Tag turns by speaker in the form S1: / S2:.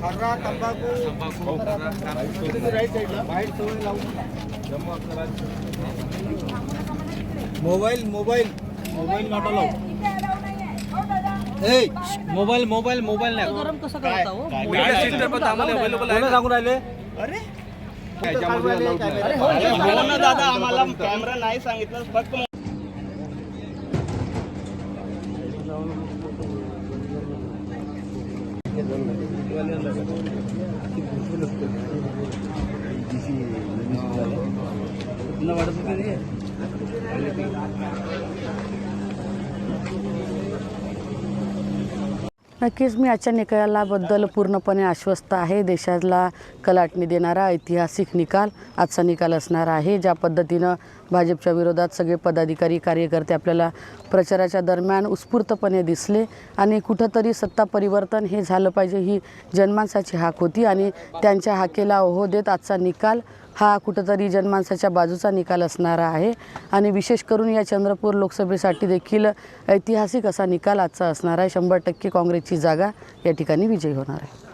S1: खर्रा तंबाखू राईट साईडला वाईट सवय लावू mobile mobile mobile not allowed A mobile mobile mobile नाही.
S2: गरम कसं करता हो?
S1: मीडिया सेंटर पण आम्हाला अवेलेबल आहे सांगून राहिले? अरे?
S2: अरे हो
S3: ना दादा आम्हाला कॅमेरा नाही सांगितलं. फक्त కళ్యాణ్ లాగా చిన్న పడుతుంది
S4: नक्कीच मी आजच्या निकालाबद्दल पूर्णपणे आश्वस्त आहे. देशाला कलाटणी देणारा ऐतिहासिक निकाल आजचा निकाल असणार आहे. ज्या पद्धतीनं भाजपच्या विरोधात सगळे पदाधिकारी कार्यकर्ते आपल्याला प्रचाराच्या दरम्यान उत्स्फूर्तपणे दिसले आणि कुठंतरी सत्ता परिवर्तन हे झालं पाहिजे ही जनमानसाची हाक होती आणि त्यांच्या हाकेला ओहो देत आजचा निकाल हा कुठंतरी जनमानसाच्या बाजूचा निकाल असणारा आहे. आणि विशेष करून या चंद्रपूर लोकसभेसाठी देखील ऐतिहासिक असा निकाल आजचा असणार आहे. शंभर टक्के काँग्रेसची जागा या ठिकाणी विजयी होणार आहे.